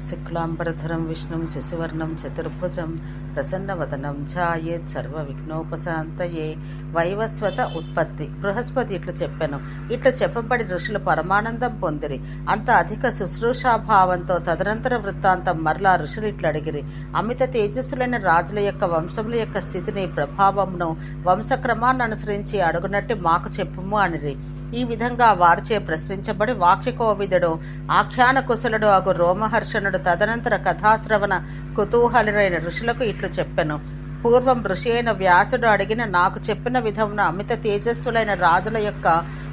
శుక్లాంబరధరం విష్ణుం శశివర్ణం చతుర్భుజం ప్రసన్నవదనం ఛాయేత్ సర్వ విఘ్నోపశాంతయే వైవస్వత ఉత్పత్తి. బృహస్పతి ఇట్లు చెప్పాను. ఇట్లు చెప్పబడి ఋషులు పరమానందం పొందిరి. అంత అధిక శుశ్రూషాభావంతో తదనంతర వృత్తాంతం మరలా ఋషులు ఇట్లు అడిగిరి. అమిత తేజస్సులైన రాజుల యొక్క వంశముల యొక్క స్థితిని ప్రభావమును వంశక్రమాన్ని అనుసరించి అడుగునట్టు మాకు చెప్పుము అనిరి. ఈ విధంగా వారిచే ప్రశ్నించబడి వాక్యకోవిదుడు ఆఖ్యాన కుశలుడు అగు రోమహర్షణుడు తదనంతర కథాశ్రవణ కుతూహలుడైన ఋషులకు ఇట్లు చెప్పెను. పూర్వం ఋషి అయిన వ్యాసుడు అడిగిన నాకు చెప్పిన విధమున అమిత తేజస్సులైన రాజుల యొక్క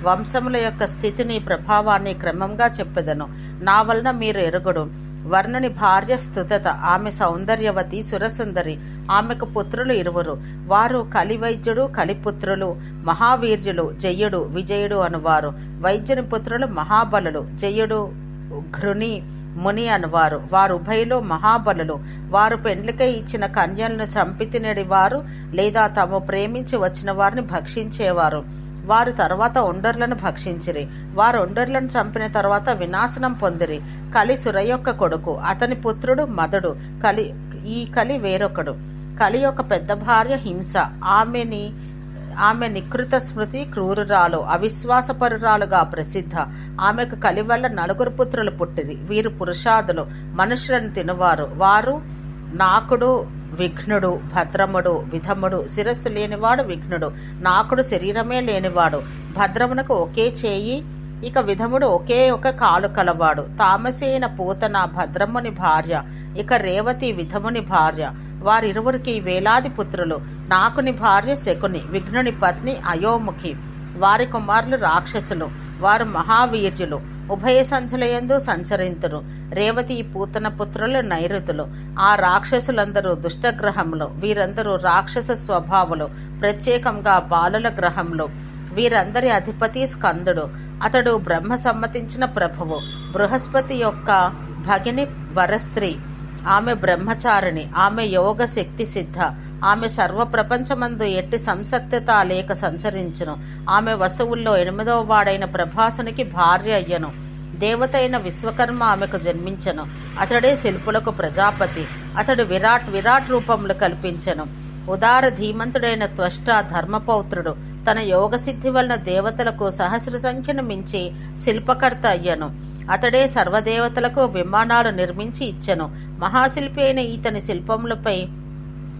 వంశముల యొక్క స్థితిని ప్రభావాన్ని క్రమంగా చెప్పెదను. నా వలన మీరు ఎరుగుడు. వర్ణుని భార్య స్థుతత ఆమె సౌందర్యవతి సురసుందరి ఆమెకు పుత్రులు ఇరువురు. వారు కలివైద్యుడు కలిపుత్రులు. మహావీర్యులు జయుడు విజయుడు అనువారు. వైద్యుని పుత్రులు మహాబలులు జయుడు ఘృని ముని అనువారు. వారు ఉభయలో మహాబలులు. వారు పెండ్లికై ఇచ్చిన కన్యలను చంపి వారు లేదా తాము ప్రేమించి వచ్చిన వారిని భక్షించేవారు. వారు తర్వాత ఒండర్లను భక్షించిరి. వారు ఒండర్లను చంపిన తర్వాత వినాశనం పొందిరి. కలి సురయొక్క కొడుకు. అతని పుత్రుడు మదడు. కలి ఈ కలి వేరొకడు. కలి యొక్క పెద్ద భార్య హింస. ఆమెని ఆమె నికృత స్మృతి క్రూరురాలు అవిశ్వాసపరురాలుగా ప్రసిద్ధ. ఆమెకు కలి వల్ల నలుగురు పుత్రులు పుట్టిరి. వీరు పురుషాదులు. మనుషులను తినువారు. వారు నాకుడు విఘ్నుడు భద్రముడు విధముడు శిరస్సు లేనివాడు విఘ్నుడు నాకుడు శరీరమే లేనివాడు. భద్రమునకు ఒకే చేయి ఇక విధముడు ఒకే ఒక కాలు కలవాడు. తామసేన పూతన భద్రముని భార్య ఇక రేవతి విధముని భార్య. వారిరువురికి వేలాది పుత్రులు. నాకుని భార్య శకుని విఘ్నుని పత్ని అయోముఖి. వారి కుమారులు రాక్షసులు వారు మహావీర్యులు. ఉభయ సంధ్యలయందు సంచరింతురు. రేవతి పూతన పుత్రులు నైరుతులు. ఆ రాక్షసులందరూ దుష్టగ్రహములు. వీరందరూ రాక్షస స్వభావులు. ప్రత్యేకంగా బాలుల గ్రహంలో వీరందరి అధిపతి స్కందుడు. అతడు బ్రహ్మ సమ్మతించిన ప్రభువు. బృహస్పతి యొక్క భగిని వరస్త్రీ. ఆమె బ్రహ్మచారిణి. ఆమె యోగ శక్తి సిద్ధ. ఆమె సర్వ ప్రపంచమందు ఎట్టి సంసక్తత లేక సంచరించును. ఆమె వసువుల్లో ఎనిమిదవ వాడైన ప్రభాసునికి భార్య అయ్యను. దేవత అయిన విశ్వకర్మ ఆమెకు జన్మించను. అతడే శిల్పులకు ప్రజాపతి. అతడు విరాట్ విరాట్ రూపములు కల్పించెను. ఉదార ధీమంతుడైన త్వష్ట ధర్మపౌత్రుడు. తన యోగ సిద్ధి వలన దేవతలకు సహస్ర సంఖ్యను మించి శిల్పకర్త అయ్యను. అతడే సర్వదేవతలకు విమానాలు నిర్మించి ఇచ్చెను. మహాశిల్పి అయిన ఇతని శిల్పములపై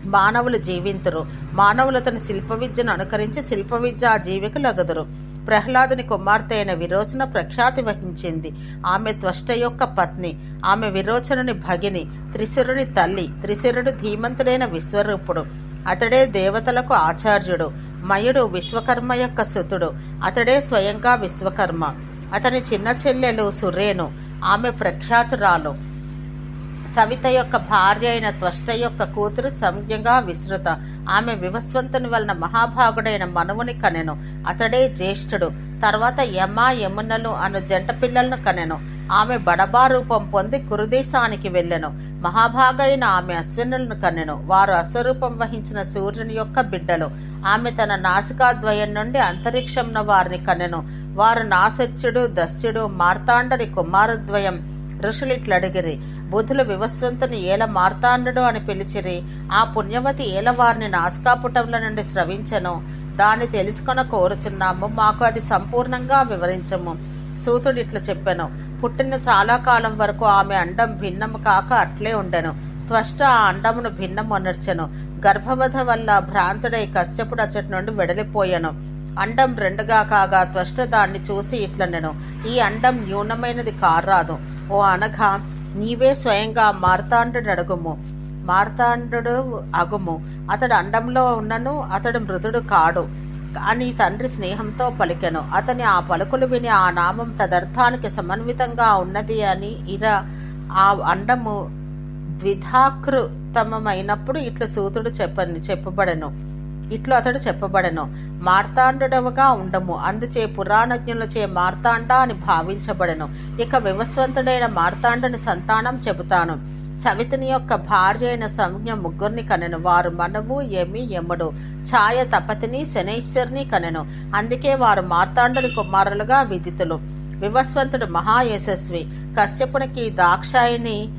మానవులు జీవింతురు. మానవులు అతని శిల్ప విద్యను అనుకరించి శిల్ప విద్య ఆ జీవికి లగదురు. ప్రహ్లాదుని కుమార్తె అయిన విరోచన ప్రఖ్యాతి వహించింది. ఆమె త్వష్ట యొక్క పత్ని. ఆమె విరోచనుని భగిని. త్రిశురుని తల్లి. త్రిశురుడు ధీమంతుడైన విశ్వరూపుడు. అతడే దేవతలకు ఆచార్యుడు. మయుడు విశ్వకర్మ యొక్క సుతుడు. అతడే స్వయంగా విశ్వకర్మ. అతని చిన్న చెల్లెలు సురేను ఆమె ప్రఖ్యాతురాలు. సవిత యొక్క భార్య అయిన త్వష్ట యొక్క కూతురు సంజ్ఞగా విస్తృత ఆమె వివస్వంతుని వలన మహాభాగుడైన మనువుని కనెను. అతడే జ్యేష్ఠుడు. తర్వాత యమ యమునలు అను జంట పిల్లలను కనెను. ఆమె బడబా రూపం పొంది కురుదేశానికి వెళ్ళెను. మహాభాగైన ఆమె అశ్వినులను కనెను. వారు అశ్వరూపం వహించిన సూర్యుని యొక్క బిడ్డలు. ఆమె తన నాసికాద్వయం నుండి అంతరిక్షంన వారిని కనెను. వారు నాసత్యుడు దస్యుడు మార్తాండని కుమారద్వయం ఋషులిట్లడిగిరి. బుధులు వివస్వంతుని ఏల మార్తాండుడు అని పిలిచిరి. ఆ పుణ్యవతి ఏల వారిని నాసికాపుటంల నుండి స్రవించను. దాన్ని తెలుసుకొన కోరుచున్నాము. మాకు అది సంపూర్ణంగా వివరించము. సూతుడు ఇట్లు చెప్పాను. పుట్టిన చాలా కాలం వరకు ఆమె అండం భిన్నము కాక అట్లే ఉండెను. త్వష్ట ఆ అండమును భిన్నమొనర్చెను గర్భవధ వల్ల భ్రాంతుడై కశ్యపుడు అచ్చటి నుండి వెడలిపోయాను. అండం రెండుగా కాగా త్వష్ట దాన్ని చూసి ఇట్లనెను. ఈ అండం న్యూనమైనది కారాదు ఓ అనగా నీవే స్వయంగా మార్తాండు అడుగుము. మార్తాండు అగుము. అతడు అండంలో ఉన్నను అతడు మృదుడు కాడు. అని తండ్రి స్నేహంతో పలికెను. అతని ఆ పలుకులు విని ఆ నామం తదర్థానికి సమన్వితంగా ఉన్నది అని ఇర ఆ అండము ద్విధాకృతమైనప్పుడు ఇట్లు సూతుడు చెప్పని చెప్పబడెను. ఇట్లు అతడు చెప్పబడను. మార్తాండుడవగా ఉండము. అందుచే పురాణజ్ఞులచే మార్తాండ అని భావించబడెను. ఇక వివస్వంతుడైన మార్తాండని సంతానం చెబుతాను. సవితిని యొక్క భార్య అయిన సంజ్ఞ ముగ్గురిని కనెను. వారు మనవు యమి యముడు. ఛాయ తపతిని శనైశ్వరిని కనెను. అందుకే వారు మార్తాండుని కుమారులుగా విదితులు. వివస్వంతుడు మహాయశస్వి. కశ్యపునికి దాక్షాయిని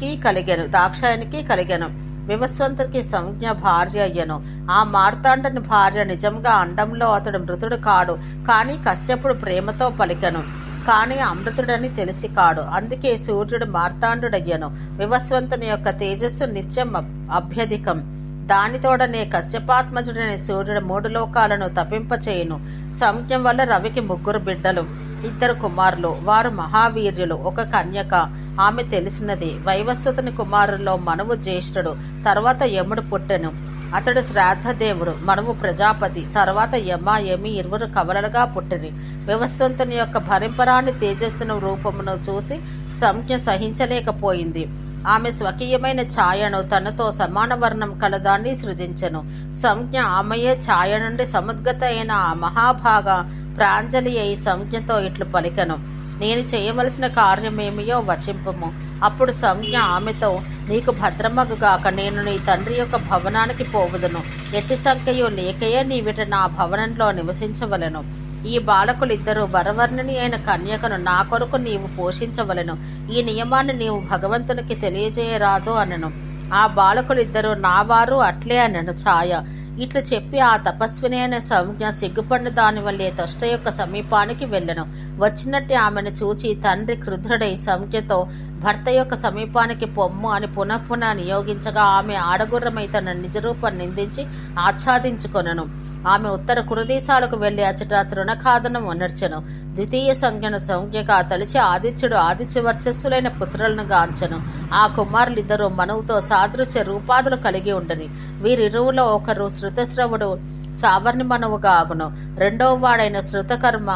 కలిగాను. కలిగెను దాక్షాయనికి కలిగెను. వివస్వంతునికి సంజ్ఞ భార్య అయ్యను. ఆ మార్తాండని భార్య నిజంగా అండంలో అతడు మృతుడు కాడు. కానీ కశ్యపుడు ప్రేమతో పలికెను. కానీ అమృతుడని తెలిసి కాడు. అందుకే సూర్యుడు మార్తాండుడయ్యను. వివస్వంతుని యొక్క తేజస్సు నిత్యం అభ్యధికం. దానితోడనే కశ్యపాత్మజుడనే సూర్యుడు మూడు లోకాలను తపింపచేయును. సంజ్ఞం వల్ల రవికి ముగ్గురు బిడ్డలు. ఇద్దరు కుమారులు. వారు మహావీర్యులు. ఒక కన్యక. ఆమె తెలిసినది వైవస్వతుని కుమారుల్లో మనవు జ్యేష్ఠుడు తర్వాత యముడు పుట్టెను. అతడు శ్రాద్ధదేవుడు మనము ప్రజాపతి తర్వాత యమ యమి ఇరువురు కవలలుగా పుట్టిరి. వివస్వంతుని యొక్క భరింపరాని తేజస్సును రూపమును చూసి సంజ్ఞ సహించలేకపోయింది. ఆమె స్వకీయమైన ఛాయను తనతో సమాన వర్ణం కలదాన్ని సృజించెను. సంజ్ఞ ఆమెయే ఛాయ నుండి సముద్గత అయిన ఆ మహాభాగ ప్రాంజలి అయి సంజ్ఞతో ఇట్లు పలికెను. నేను చేయవలసిన కార్యమేమియో వచింపము. అప్పుడు సంజ్ఞ ఆమెతో నీకు భద్రమగుగాక నేను నీ తండ్రి యొక్క భవనానికి పోవుదును. ఎట్టి సంఖ్యయో లేకయే నీవిట నా భవనంలో నివసించవలెను. ఈ బాలకులిద్దరూ వరవర్ణిని అయిన కన్యకను నా కొరకు నీవు పోషించవలెను. ఈ నియమాన్ని నీవు భగవంతునికి తెలియజేయరాదు అనను. ఆ బాలకులిద్దరూ నా వారు అట్లే అనను ఛాయ. ఇట్లు చెప్పి ఆ తపస్విని అయిన సంజ్ఞ సిగ్గుపడిన దాని వల్లే తష్ట యొక్క సమీపానికి వెళ్ళను. వచ్చినట్టు ఆమెను చూచి తండ్రి క్రుద్ధుడై సంజ్ఞతో భర్త యొక్క సమీపానికి పొమ్ము అని పునః పునః నియోగించగా ఆమె ఆడగుర్రమై తన నిజరూపం నిందించి ఆచ్ఛాదించుకొనను. ఆమె ఉత్తర కురుదేశాలకు వెళ్ళి అచట తృణఖాదనం అనర్చెను ద్వితీయ సంజ్ఞను సంజ్ఞగా తలిచి ఆదిత్యుడు ఆదిత్య వర్చస్సులైన పుత్రులను గాంచను. ఆ కుమారులిద్దరూ మనువుతో సాదృశ్య రూపాదులు కలిగి ఉండని వీరిరువులో ఒకరు శృతశ్రవుడు సావర్ణి మనువుగా ఆగును. రెండవ వాడైన శృతకర్మ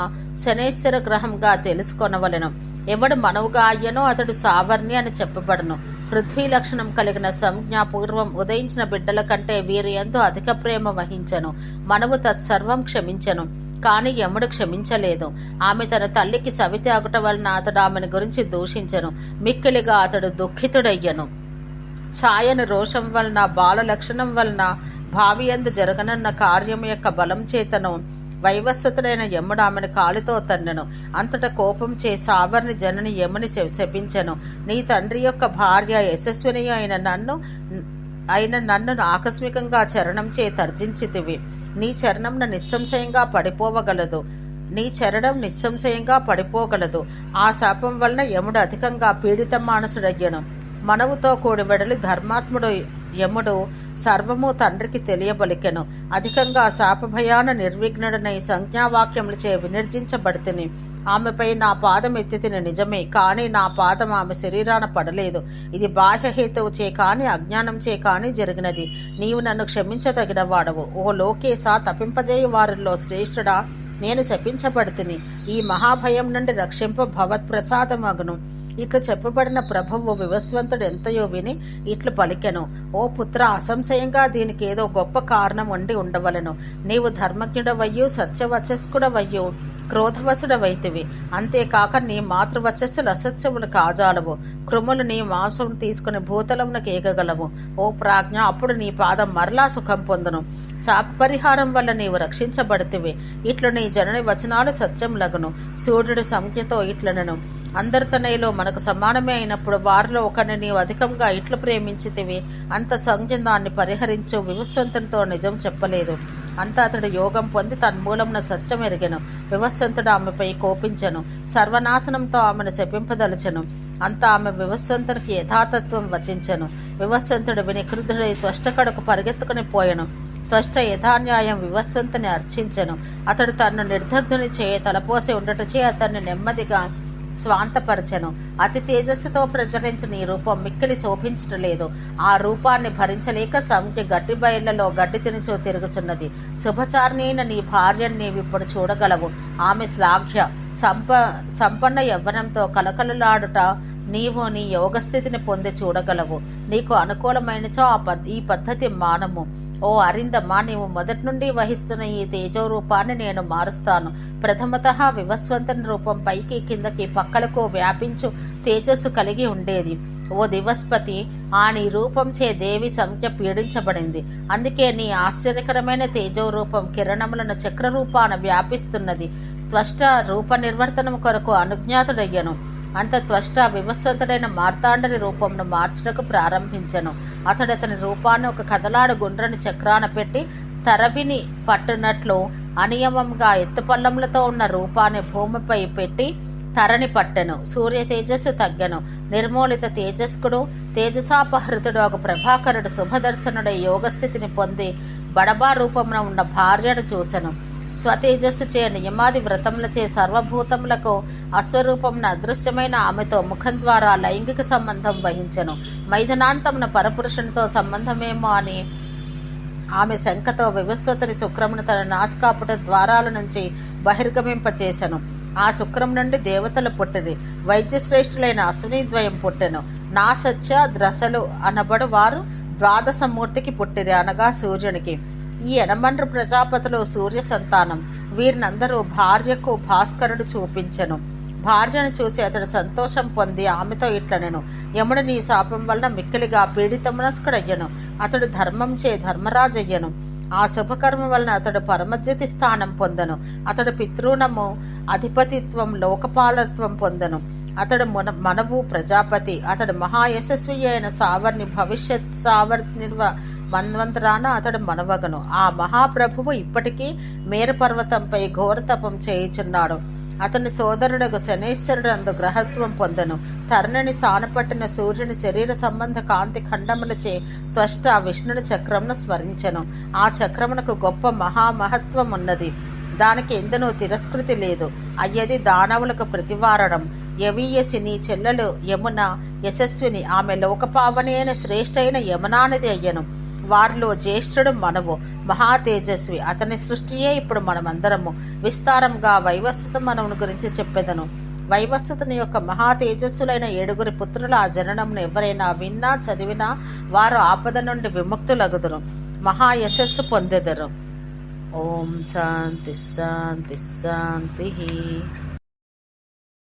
శనేశ్వర గ్రహంగా తెలుసుకొనవలెను. ఎవడు మనవుగా అయ్యనో అతడు సావర్ణి అని చెప్పబడను. పృథ్వీ లక్షణం కలిగిన సంజ్ఞ పూర్వం ఉదయించిన బిడ్డల కంటే వీరి ఎందు అధిక ప్రేమ వహించను. మనవు తత్సర్వం క్షమించెను. కాని యముడు క్షమించలేదు. ఆమె తన తల్లికి సవితి ఆగుట వలన అతడు ఆమెను గురించి దూషించను. మిక్కిలిగా అతడు దుఃఖితుడయ్యను. ఛాయను రోషం వలన బాల లక్షణం వలన భావియందు జరగనన్న కార్యం యొక్క బలం చేతను వైవస్వతుడైన యముడు ఆమెను కాలితో తన్నెను. అంతట కోపం చే సావర్ణి జనని యముని శపించెను. నీ తండ్రి యొక్క భార్య యశస్విని అయిన నన్ను అయిన నన్ను ఆకస్మికంగా చరణం చే తర్జించితివి. నీ చరణంను నిస్సంశయంగా పడిపోవగలదు. నీ చరణం నిస్సంశయంగా పడిపోగలదు. ఆ శాపం వలన యముడు అధికంగా పీడిత మానసుడయ్యను. మనవుతో కూడి వెడలి ధర్మాత్ముడు యముడు సర్వము తండ్రికి తెలియబలికెను. అధికంగా శాపభయాన నిర్విఘ్నుడనై సంజ్ఞావాక్యములచే వినిర్జించబడితిని. ఆమెపై నా పాదం ఎత్తితిని నిజమే కానీ నా పాదం ఆమె శరీరాన పడలేదు. ఇది బాహ్యహేతువు చే కాని అజ్ఞానం చే కాని జరిగినది. నీవు నన్ను క్షమించదగిన వాడవు ఓ లోకేశ తపింపజేయు వారిలో శ్రేష్ఠుడా నేను శపించబడితిని. ఈ మహాభయం నుండి రక్షింప భవత్ప్రసాదమగును. ఇట్లు చెప్పబడిన ప్రభువు వివస్వంతుడు ఎంతయో విని ఇట్లు పలికెను. ఓ పుత్ర అసంశయంగా దీనికి ఏదో గొప్ప కారణం ఉండి ఉండవలను. నీవు ధర్మజ్ఞుడవయ్యు సత్యవచస్కుడవయ్యు క్రోధవసుడవైతివి అంతేకాక నీ మాతృవచస్సులు అసత్యములు కాజాలవు క్రుములు నీ మాంసం తీసుకుని భూతలమునకు ఏగగలవు. ఓ ప్రాజ్ఞ అప్పుడు నీ పాదం మరలా సుఖం పొందును. శాప పరిహారం వల్ల నీవు రక్షించబడుతువి. ఇట్లు నీ జనని వచనాలు సత్యం లగును సూర్యుడు సంఖ్యతో ఇట్లనను. అందరితనయలో మనకు సమానమే అయినప్పుడు వారిలో ఒకరిని నీవు అధికంగా ఇట్లు ప్రేమించితివి అంత సంజ్ఞ దాన్ని పరిహరించు వివస్వంతునితో నిజం చెప్పలేదు. అంత అతడు యోగం పొంది తన్మూలమున సత్యం ఎరిగెను. వివస్వంతుడు ఆమెపై కోపించను. సర్వనాశనంతో ఆమెను శపింపదలచెను. అంత ఆమె వివస్వంతునికి యథాతత్వం వచించెను. వివస్వంతుడు విని క్రుద్ధుడై త్వష్టకడకు పరిగెత్తుకుని పోయెను. త్వష్ట యథాన్యాయం వివస్వంతుని అర్చించెను. అతడు తన్ను నిర్ధగ్ధుని చేయ తలపోసి ఉండటచే అతన్ని నెమ్మదిగా స్వాంతపరచను. అతి తేజస్సుతో ప్రచురించిన ఈ రూపం మిక్కిలి శోభించటలేదు ఆ రూపాన్ని భరించలేక సంఖ్య గడ్డి బయళ్ళలో గడ్డి తినుచో తిరుగుచున్నది. శుభచారిణి నీ భార్యను నీవిప్పుడు చూడగలవు. ఆమె శ్లాఘ్య. సంప సంపన్న యవ్వనంతో కలకలలాడుట నీవు నీ యోగస్థితిని పొంది చూడగలవు. నీకు అనుకూలమైనచో ఆ పద్ ఈ పద్ధతి మానము. ఓ అరిందమ్మా నీవు మొదటి నుండి వహిస్తున్న ఈ తేజో రూపాన్ని నేను మారుస్తాను. ప్రథమత వివస్వంతన రూపం పైకి కిందకి పక్కలకు వ్యాపించు తేజస్సు కలిగి ఉండేది. ఓ దివస్పతి ఆ నీ రూపం చే దేవి సంఖ్య పీడించబడింది. అందుకే నీ ఆశ్చర్యకరమైన తేజో రూపం కిరణములను చక్ర రూపాన వ్యాపిస్తున్నది. త్వష్ట రూప నిర్వర్తనం కొరకు అనుజ్ఞాతుడయ్యను. అంత త్వష్ట వివస్వతుడైన మార్తాండని రూపంను మార్చుటకు ప్రారంభించెను. అతడు అతని రూపాన్ని ఒక కదలాడు గుండ్రని చక్రాన పెట్టి తరవిని పట్టినట్లు అనియమంగా ఎత్తుపల్లములతో ఉన్న రూపాన్ని భూమిపై పెట్టి తరణి పట్టెను. సూర్య తేజస్సు తగ్గెను. నిర్మూలిత తేజస్కుడు తేజసాపహృతుడు ఒక ప్రభాకరుడు శుభదర్శనుడై యోగస్థితిని పొంది బడబా రూపమున ఉన్న భార్యను చూసెను. స్వతేజస్సు చే నియమాది వ్రతములచే సర్వభూతములకు అస్వరూపమున అదృశ్యమైన ఆమెతో ముఖం ద్వారా లైంగిక సంబంధం వహించెను. మైదనాంతమున పరపురుషునితో సంబంధమేమో అని ఆమె శంకతో వివస్వతని శుక్రమును తన నాసికాపుట ద్వారాల నుంచి బహిర్గమింపచేశను ఆ శుక్రం నుండి దేవతలు పుట్టిరి వైద్యశ్రేష్ఠులైన అశ్విని ద్వయం పుట్టెను. నా సత్య ద్రసలు అనబడు వారు ద్వాదశమూర్తికి పుట్టిరి అనగా సూర్యునికి. ఈ ఎనమండ్రు ప్రజాపతులు సూర్య సంతానం వీరినందరూ భార్యకు భాస్కరుడు చూపించెను. భార్యను చూసి అతడు సంతోషం పొంది ఆమెతో ఇట్లనెను యముడు నీ శాపం వలన మిక్కిలిగా పీడితమునస్కుడయ్యను అతడు ధర్మం చే ధర్మరాజయ్యను. ఆ శుభకర్మ వలన అతడు పరమజ్యోతి స్థానం పొందను. అతడు పితృణము అధిపతిత్వం లోకపాలత్వం పొందను. అతడు మన మనవు ప్రజాపతి. అతడు మహాయశస్వి అయిన సావర్ని భవిష్యత్ సావర్నిర్వ మన్వంతరాన అతడు మనవగను. ఆ మహాప్రభువు ఇప్పటికీ మేరపర్వతంపై ఘోరతపం చేయుచున్నాడు. అతని సోదరుడకు శనేశ్వరుడు అందు గ్రహత్వం పొందను. తరుణిని సానపట్టిన సూర్యుని శరీర సంబంధ కాంతి ఖండములచే త్వష్ట విష్ణుని చక్రమును స్మరించను. ఆ చక్రమునకు గొప్ప మహామహత్వం ఉన్నది దానికి ఎందునూ తిరస్కృతి లేదు. అయ్యది దానవులకు ప్రతివారడం. యవీయసి నీ చెల్లెలు యమున యశస్విని. ఆమె లోకపావనైన శ్రేష్ఠైన శ్రేష్టైన యమునానది అయ్యను. వారిలో జ్యేష్ఠుడు మనవు మహాతేజస్వి అతని సృష్టియే ఇప్పుడు మనమందరము. విస్తారంగా వైవస్వత మనవుని గురించి చెప్పెదను. వైవస్వతుని యొక్క మహా తేజస్సులైన ఏడుగురి పుత్రుల ఆ జననంను ఎవరైనా విన్నా చదివినా వారు ఆపద నుండి విముక్తులగుదురు. మహా యశస్సు పొందెదరు. ఓం శాంతి శాంతి శాంతి